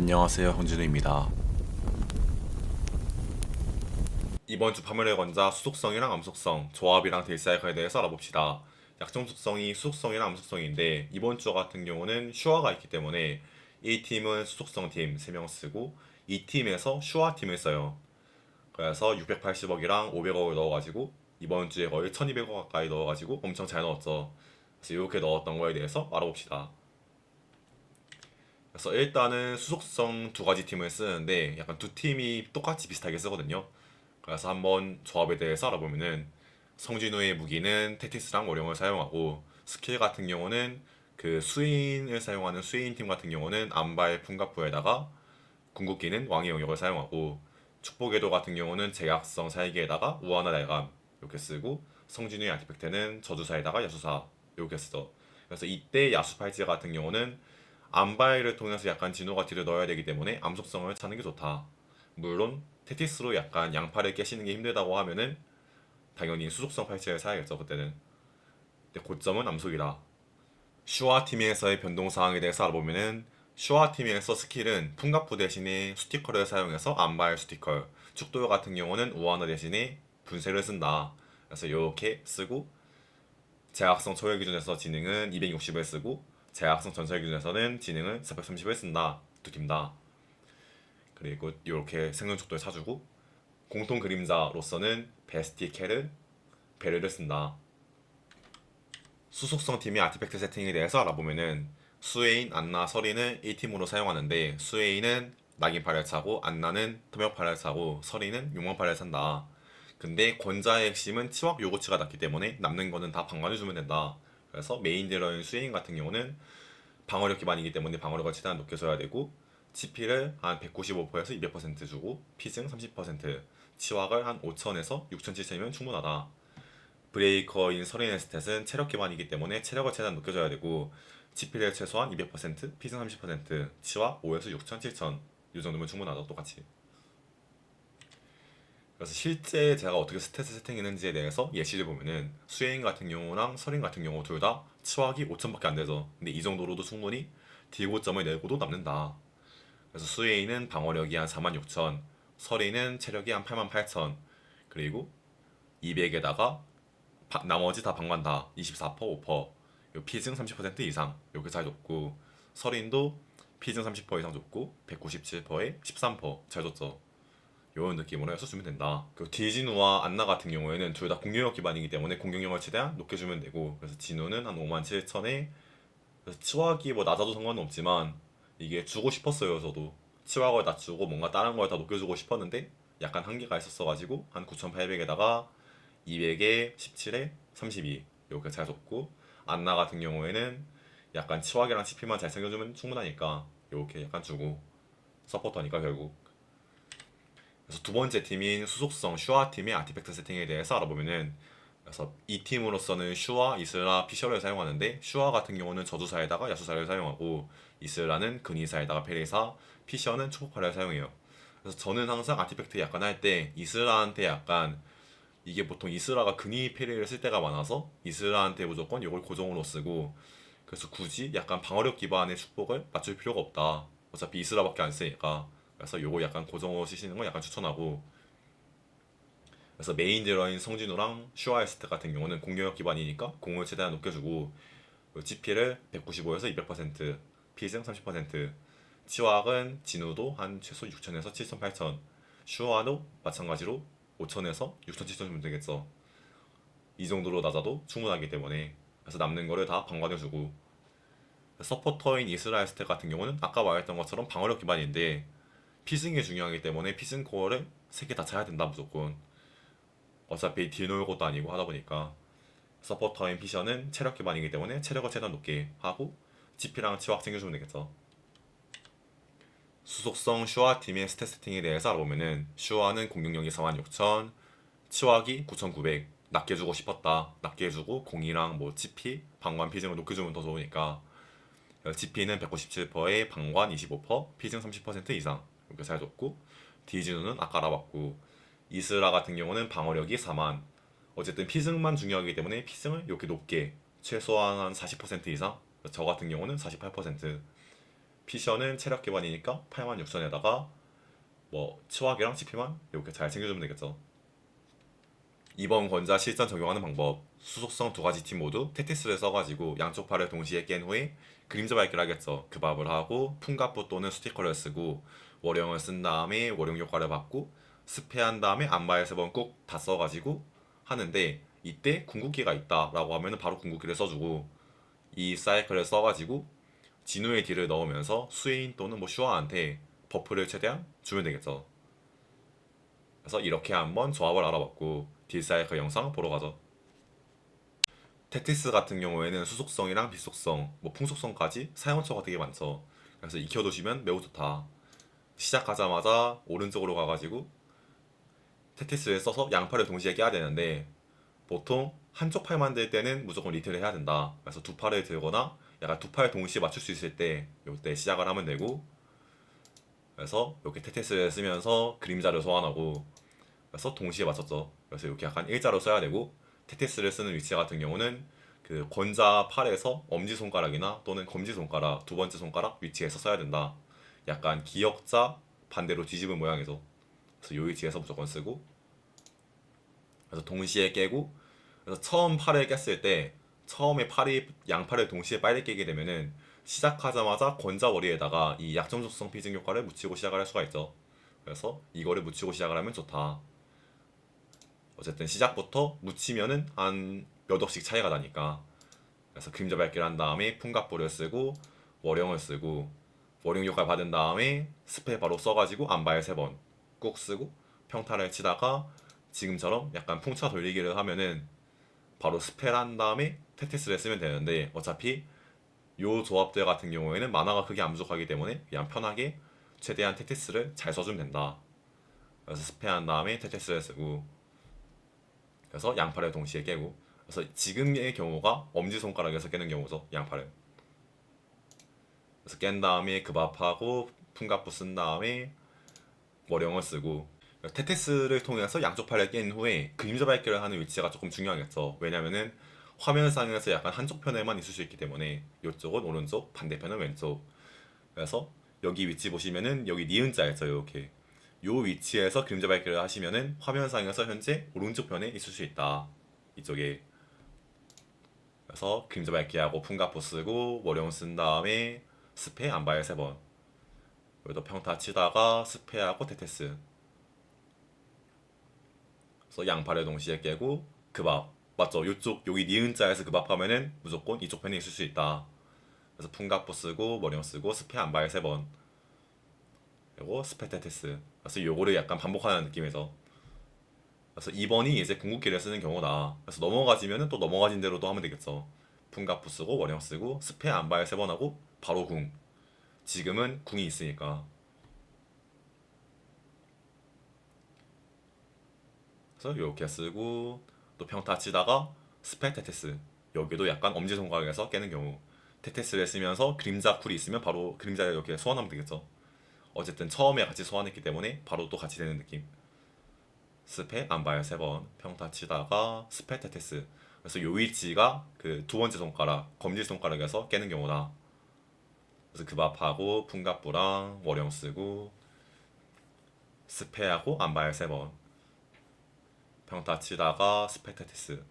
안녕하세요 홍진우입니다. 이번 주 파멸의 권자 수속성이랑 암속성, 조합이랑 딜사이클에 대해서 알아봅시다. 약점 속성이 수속성이랑 암속성인데 이번 주 같은 경우는 슈아가 있기 때문에 A팀은 수속성 팀 3명 쓰고 E팀에서 슈아 팀을 써요. 그래서 680억이랑 500억을 넣어가지고 이번 주에 거의 1200억 가까이 넣어가지고 엄청 잘 넣었죠. 그래서 이렇게 넣었던 거에 대해서 알아봅시다. 그래서 일단은 수속성 두 가지 팀을 쓰는데 약간 두 팀이 똑같이 비슷하게 쓰거든요. 그래서 한번 조합에 대해서 알아보면은 성진우의 무기는 테티스랑 오령을 사용하고 스킬 같은 경우는 그 수인을 사용하는 수인 팀 같은 경우는 안발 풍가프에다가 궁극기는 왕의 영역을 사용하고 축복궤도 같은 경우는 제약성 살기에다가 우아나 날감 이렇게 쓰고 성진우의 아티팩트는 저주사에다가 야수사 이렇게 쓰죠. 그래서 이때 야수 팔찌 같은 경우는 안바이를 통해서 약간 진호가 딜을 넣어야 되기 때문에 암속성을 찾는 게 좋다. 물론 테티스로 약간 양팔을 깨시는 게 힘들다고 하면은 당연히 수속성 팔찌를 사야겠죠 그때는. 근데 고점은 암속이다. 슈아 팀에서의 변동 사항에 대해서 알아보면은 슈아 팀에서 스킬은 풍가프 대신에 스티커를 사용해서 안바일 스티커, 축도요 같은 경우는 우아너 대신에 분쇄를 쓴다. 그래서 이렇게 쓰고 제약성 초월 기준에서 지능은 260을 쓰고 제약성 전설 기준에서는 지능은 430을 쓴다. 두팀 다. 그리고 이렇게 생존 촉도를 사주고 공통 그림자로서는 베스티 캐를 베르를 쓴다. 수속성 팀의 아티팩트 세팅에 대해서 알아보면은 수에인, 안나, 서리는 1팀으로 사용하는데 수에인은 낙인팔을 차고 안나는 토명팔을 차고 서리는 용왕팔을 찬다. 근데 권자의 핵심은 치확 요구치가 낮기 때문에 남는 거는 다 방관해주면 된다. 그래서 메인 딜러인 수에인 같은 경우는 방어력 기반이기 때문에 방어력을 최대한 높게 줘야 되고 치피를 한 195%에서 200% 주고 피승 30% 치확을 한 5천에서 6천 7천이면 충분하다. 브레이커인 서린의 스탯은 체력 기반이기 때문에 체력을 최대한 높여줘야 되고 치피를 최소한 200% 피승 30% 치확 5에서 6천 7천 이 정도면 충분하다 똑같이. 그래서 실제 제가 어떻게 스탯을 세팅했는지에 대해서 예시를 보면은 수혜인 같은 경우랑 설인 같은 경우 둘 다 치확이 5천밖에 안 되죠. 근데 이 정도로도 충분히 딜고점을 내고도 남는다. 그래서 수혜인은 방어력이 한 46,000, 설인은 체력이 한 88,000, 그리고 200에다가 나머지 다 방관 다 24%, 5%, 요 피증 30% 이상 이렇게 잘 줬고 설인도 피증 30% 이상 줬고 197%에 13%잘 줬죠. 이런 느낌으로 해서 주면 된다. 그 디진우와 안나 같은 경우에는 둘 다 공격력 기반이기 때문에 공격력을 최대한 높게 주면 되고 그래서 진우는 한 5만 7천에 그래서 치확이 뭐 낮아도 상관은 없지만 이게 주고 싶었어요 저도. 치확을 낮추고 뭔가 다른 걸 다 높여주고 싶었는데 약간 한계가 있었어가지고 한 9,800에다가 200에 17에 32 이렇게 잘 줬고 안나 같은 경우에는 약간 치확이랑 CP만 잘 챙겨주면 충분하니까 이렇게 약간 주고 서포터니까 결국 그래서 두 번째 팀인 수속성 슈아 팀의 아티팩트 세팅에 대해서 알아보면은 그래서 이 팀으로서는 슈아, 이슬라, 피셔를 사용하는데 슈아 같은 경우는 저주사에다가 야수사를 사용하고 이슬라는 근이사에다가 페리사, 피셔는 초폭파를 사용해요. 그래서 저는 항상 아티팩트 약간 할 때 이슬라한테 약간 이게 보통 이슬라가 근이 페리를 쓸 때가 많아서 이슬라한테 무조건 이걸 고정으로 쓰고 그래서 굳이 약간 방어력 기반의 축복을 맞출 필요가 없다. 어차피 이슬라밖에 안 쓰니까 그래서 요거 약간 고정으로 쓰시는 거 약간 추천하고. 그래서 메인 딜러인 성진우랑 슈아이스트 같은 경우는 공격력 기반이니까 공을 최대한 높여주고 GP를 195에서 200% 피승 30% 치확은 진우도 한 최소 6천에서 7천 8천 슈아도 마찬가지로 5천에서 6천 7천 주면 되겠어. 이 정도로 낮아도 충분하기 때문에. 그래서 남는 거를 다 방관해주고. 서포터인 이스라엘스테 같은 경우는 아까 말했던 것처럼 방어력 기반인데 피승이 중요하기 때문에 피승 코어를 3개 다 차야 된다 무조건. 어차피 딜 놓을 것도 아니고 하다 보니까. 서포터인 피셔는 체력 기반이기 때문에 체력을 최대한 높게 하고 GP랑 치확 챙겨주면 되겠죠. 수속성 슈아 팀의 스탯 세팅에 대해서 알아보면은 슈아는 공격력이 46,000 치확이 9,900 낮게 주고 싶었다. 낮게 주고 공이랑 뭐 GP 방관 피증을 높게 주면 더 좋으니까. GP는 197%에 방관 25% 피증 30% 이상 이렇게 잘 줬고 디즈누는 아까 알아봤고 이스라 같은 경우는 방어력이 4만 어쨌든 피승만 중요하기 때문에 피승을 이렇게 높게 최소한 한40% 이상 저 같은 경우는 48% 피셔는 체력 기반이니까 86,000에다가 뭐 치확이랑 CP만 이렇게 잘 챙겨주면 되겠죠. 이번 권자 실전 적용하는 방법 수속성 두 가지 팀 모두 테티스를 써가지고 양쪽 팔을 동시에 깬 후에 그림자 밝기를 하겠죠. 그 밥을 하고 풍갑부 또는 스티커를 쓰고 월형을 쓴 다음에 월형 효과를 받고 스페한 다음에 안마에 세번꾹다 써가지고 하는데 이때 궁극기가 있다라고 하면은 바로 궁극기를 써주고 이 사이클을 써가지고 진우의 딜을 넣으면서 스웨인 또는 뭐 슈아한테 버프를 최대한 주면 되겠죠. 그래서 이렇게 한번 조합을 알아봤고 딜 사이클 영상 보러 가죠. 테티스 같은 경우에는 수속성이랑 비속성, 뭐 풍속성까지 사용처가 되게 많죠. 그래서 익혀두시면 매우 좋다. 시작하자마자 오른쪽으로 가가지고 테티스를 써서 양팔을 동시에 깨야 되는데 보통 한쪽 팔 만 들 때는 무조건 리틀을 해야 된다. 그래서 두 팔을 들거나 약간 두 팔 동시에 맞출 수 있을 때 이때 시작을 하면 되고 그래서 이렇게 테티스를 쓰면서 그림자를 소환하고 그래서 동시에 맞췄죠. 그래서 이렇게 약간 일자로 써야 되고 테티스를 쓰는 위치 같은 경우는 그 권자 팔에서 엄지 손가락이나 또는 검지 손가락 두 번째 손가락 위치에서 써야 된다. 약간 기역자 반대로 뒤집은 모양이죠. 그래서 이 위치에서 무조건 쓰고 그래서 동시에 깨고 그래서 처음 팔을 깼을 때 처음에 팔이 양팔을 동시에 빨리 깨게 되면은 시작하자마자 권자머리에다가 이 약점 속성 피증 효과를 묻히고 시작을 할 수가 있죠. 그래서 이거를 묻히고 시작을 하면 좋다. 어쨌든 시작부터 묻히면은 한 몇 억씩 차이가 나니까 그래서 그림자 밝기를 한 다음에 풍갑부를 쓰고 월형을 쓰고 월형 효과 받은 다음에 스페 바로 써가지고 안발 세번 꾹 쓰고 평타를 치다가 지금처럼 약간 풍차 돌리기를 하면은 바로 스펠 한 다음에 테티스를 쓰면 되는데 어차피 요 조합들 같은 경우에는 만화가 크게 안 부족하기 때문에 그냥 편하게 최대한 테티스를 잘 써주면 된다. 그래서 스페한 다음에 테티스를 쓰고 그래서 양팔을 동시에 깨고 그래서 지금의 경우가 엄지손가락에서 깨는 경우죠 양팔을 그래서 깬 다음에 급압하고 풍갑부 쓴 다음에 월형을 쓰고 테테스를 통해서 양쪽 팔을 깬 후에 그림자 밝기를 하는 위치가 조금 중요하겠죠. 왜냐면은 화면상에서 약간 한쪽 편에만 있을 수 있기 때문에 이쪽은 오른쪽, 반대편은 왼쪽. 그래서 여기 위치 보시면은 여기 니은자 있죠. 이렇게 요 위치에서 그림자 밝기를 하시면은 화면상에서 현재 오른쪽 편에 있을 수 있다. 이쪽에 그래서 그림자 밝기하고 풍가포 쓰고 월형 쓴 다음에 스페 안바에 세 번. 여기도 평타 치다가 스페하고 테테스. 그래서 양팔을 동시에 깨고 급압 맞죠? 이쪽 여기 니은자에서 급압하면은 무조건 이쪽 편에 있을 수 있다. 그래서 풍각보 쓰고 머리형 쓰고 스페 안발 세 번. 그리고 스페 테테스. 그래서 요거를 약간 반복하는 느낌에서. 그래서 2번이 이제 궁극기를 쓰는 경우다. 그래서 넘어가지면은 또 넘어가진 대로도 하면 되겠죠. 풍각보 쓰고 머리형 쓰고 스페 안발 세번 하고 바로 궁. 지금은 궁이 있으니까. 그래서 이렇게 쓰고 또 평타 치다가 스페 테테스. 여기도 약간 엄지손가락에서 깨는 경우. 테테스를 쓰면서 그림자 쿨이 있으면 바로 그림자를 이렇게 소환하면 되겠죠. 어쨌든 처음에 같이 소환했기 때문에 바로 또 같이 되는 느낌. 스페 안발 세번. 평타 치다가 스페 테테스. 그래서 요 위치가 그 두 번째 손가락 검지 손가락에서 깨는 경우다 그래서 급압하고 풍갑부랑 월형 쓰고 스페하고 안발 세번. 평타 치다가 스페테티스.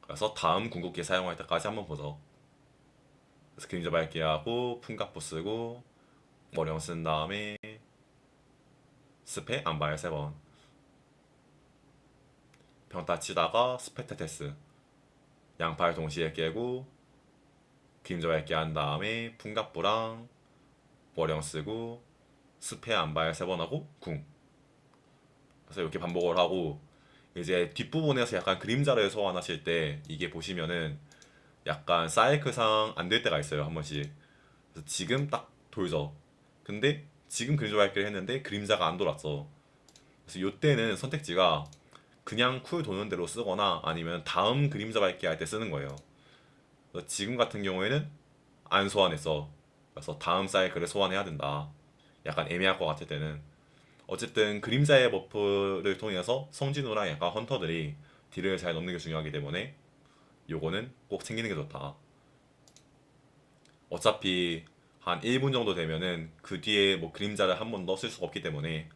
그래서 다음 궁극기 사용할 때까지 한번 보죠. 그래서 그림자 밝기 하고 풍각부 쓰고 머령 쓴 다음에 스페 안발 세번. 평타 치다가 스페테테스. 양팔 동시에 깨고 그림자 밝기 한 다음에 풍각부랑 머령 쓰고 스페 안발 세 번 하고 궁. 그래서 이렇게 반복을 하고 이제 뒷부분에서 약간 그림자를 소환하실 때 이게 보시면은 약간 사이클상 안 될 때가 있어요 한 번씩. 그래서 지금 딱 돌죠. 근데 지금 그림자 밝기를 했는데 그림자가 안 돌았어. 그래서 요때는 선택지가 그냥 쿨 도는 대로 쓰거나 아니면 다음 그림자 밝기 할 때 쓰는 거예요 지금 같은 경우에는 안 소환했어 그래서 다음 사이클을 소환해야 된다. 약간 애매할 것 같을 때는. 어쨌든 그림자의 버프를 통해서 성진우랑 약간 헌터들이 딜을 잘 넣는 게 중요하기 때문에 요거는 꼭 챙기는 게 좋다. 어차피 한 1분 정도 되면은 그 뒤에 뭐 그림자를 한 번 더 쓸 수가 없기 때문에.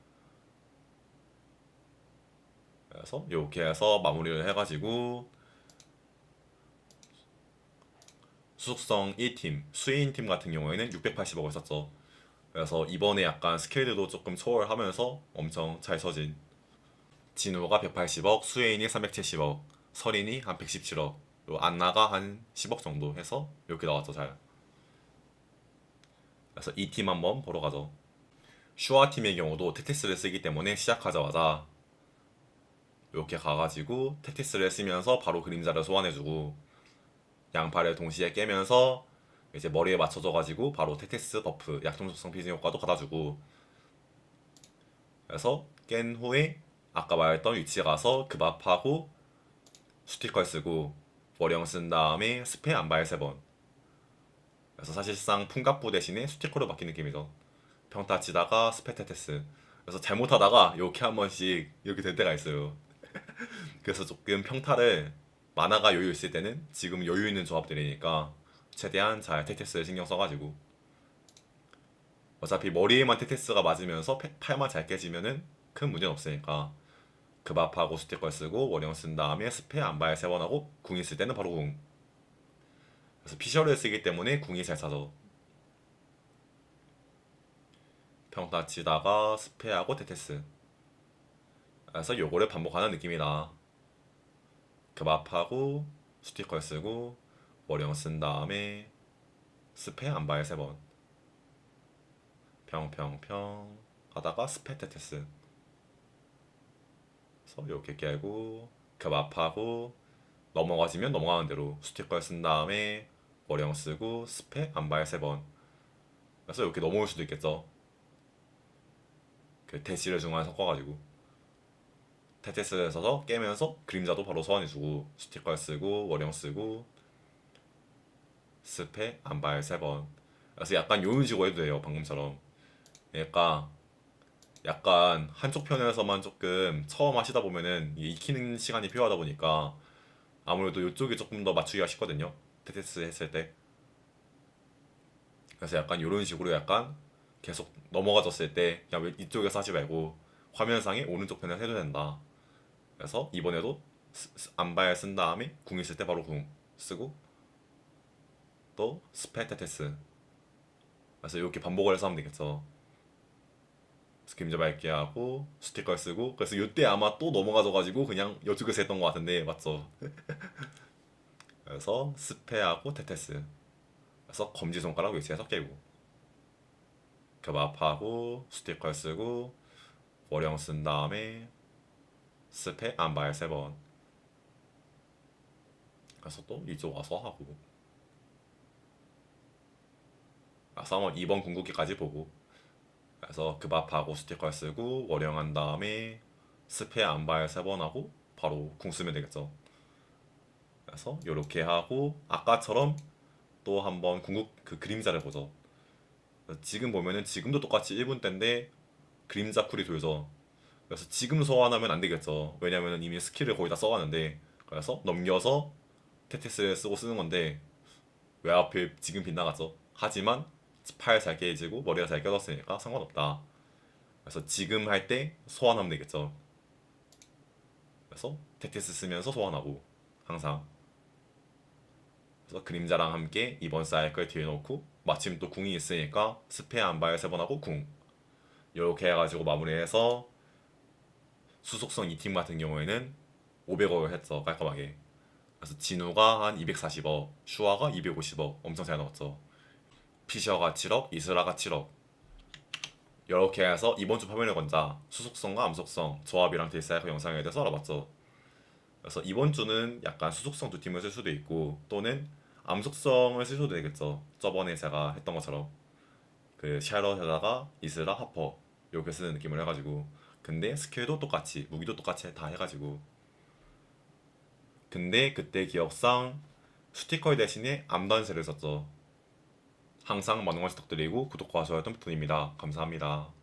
그래서 이렇게 해서 마무리를 해가지고 수속성 1팀 수인 팀 같은 경우에는 680억을 썼죠. 그래서 이번에 약간 스케일도 조금 초월하면서 엄청 잘 서진 진우가 180억, 수혜인이 370억, 설인이 한 117억, 그리고 안나가 한 10억 정도 해서 이렇게 나왔죠 잘. 그래서 이 팀 한번 보러 가죠. 슈아 팀의 경우도 테티스를 쓰기 때문에 시작하자마자 이렇게 가가지고 테티스를 쓰면서 바로 그림자를 소환해주고 양팔을 동시에 깨면서 이제 머리에 맞춰줘가지고 바로 테티스 버프 약점 속성 피진 효과도 받아주고. 그래서 깬 후에 아까 말했던 위치에 가서 급압하고 스티커 쓰고 월영 쓴 다음에 스페 안발 세번. 그래서 사실상 풍갑부 대신에 스티커로 바뀐 느낌이죠. 평타 치다가 스페 테테스. 그래서 잘못하다가 이렇게 한 번씩 이렇게 될 때가 있어요. 그래서 조금 평타를 만화가 여유 있을 때는 지금 여유 있는 조합들이니까 최대한 잘 테테스를 신경 써가지고. 어차피 머리에만 테테스가 맞으면서 패- 팔만 잘 깨지면은 큰 문제는 없으니까. 급압하고 스티커 쓰고 원형 쓴 다음에 스페 안발 세번 하고 궁 있을 때는 바로 궁. 그래서 피셔를 쓰기 때문에 궁이 잘 차죠 평타 치다가 스페하고 테테스. 그래서 요거를 반복하는 느낌이다 급압하고 스티커 쓰고 월형 쓴 다음에 스페 안발 세번. 평평평 하다가 스페 테테스. 그래서 이렇게 깨고 급압하고 넘어가지면 넘어가는 대로 스티커 쓴 다음에 월형 쓰고 스페 안발 세번. 그래서 이렇게 넘어올 수도 있겠죠. 그 대시를 중간에 섞어가지고 테테스를 써서 깨면서 그림자도 바로 소환해주고 스티커 쓰고 월형 쓰고 스페 안발 세번. 그래서 약간 요런 식으로 해도 돼요 방금처럼. 그러니까 약간 한쪽 편에서만 조금 처음 하시다 보면은 익히는 시간이 필요하다 보니까 아무래도 이쪽이 조금 더 맞추기가 쉽거든요 테테스 했을 때. 그래서 약간 이런 식으로 약간 계속 넘어가졌을 때 그냥 왜 이쪽에서 하지 말고 화면상에 오른쪽 편에서 해도 된다 그래서 이번에도 안발 쓴 다음에 궁 있을 때 바로 궁 쓰고 또 스페테테스. 그래서 이렇게 반복을 해서 하면 되겠죠. 그림자 밝게 하고 스티커 쓰고 그래서 이때 아마 또 넘어가져가지고 그냥 이쪽에서 했던 것 같은데 맞죠? 그래서 스페하고 테테스. 그래서 검지손가락 위치에서 깨고. 급압하고 스티커 쓰고 월형 쓴 다음에 스페 안발 세번. 그래서 또 이쪽 와서 하고. 한번 2번 궁극기까지 보고. 그래서 급압하고 스티커 쓰고 월형한 다음에 스페 안발 세 번 하고 바로 궁 쓰면 되겠죠. 그래서 이렇게 하고 아까처럼 또 한번 궁극 그 그림자를 보죠. 지금 보면은 지금도 똑같이 1분 때인데 그림자 쿨이 돌죠 그래서 지금 소환하면 안 되겠죠. 왜냐면 이미 스킬을 거의 다 써가는데 그래서 넘겨서 테테스를 쓰고 쓰는 건데 왜 하필 지금 빗나갔죠. 하지만 팔 잘 깨지고 머리가 잘 깨졌으니까 상관없다. 그래서 지금 할 때 소환하면 되겠죠. 그래서 테테스 쓰면서 소환하고 항상 그래서 그림자랑 함께 이번 사이클 뒤에 놓고 마침 또 궁이 있으니까 스페 안발 세번 하고 궁 이렇게 해가지고 마무리해서 수속성 2팀 같은 경우에는 500억을 했죠 깔끔하게. 그래서 진우가 한 240억 슈아가 250억 엄청 잘 나왔죠 피셔가 7억 이스라가 7억. 이렇게 해서 이번 주 파멸의 권자. 수속성과 암속성 조합이랑 딜사이클 영상에 대해서 알아봤죠 그래서 이번 주는 약간 수속성 두 팀을 쓸 수도 있고 또는 암속성을 쓸 수도 되겠죠. 저번에 제가 했던 것처럼. 그 샤럿에다가 이스라 하퍼 이렇게 쓰는 느낌을 해가지고 근데 스킬도 똑같이 무기도 똑같이 다 해가지고. 근데 그때 기억상 스티커 대신에 암단세를 썼죠. 항상 많은 관심 부탁드리고 구독과 좋아요 부탁드립니다. 감사합니다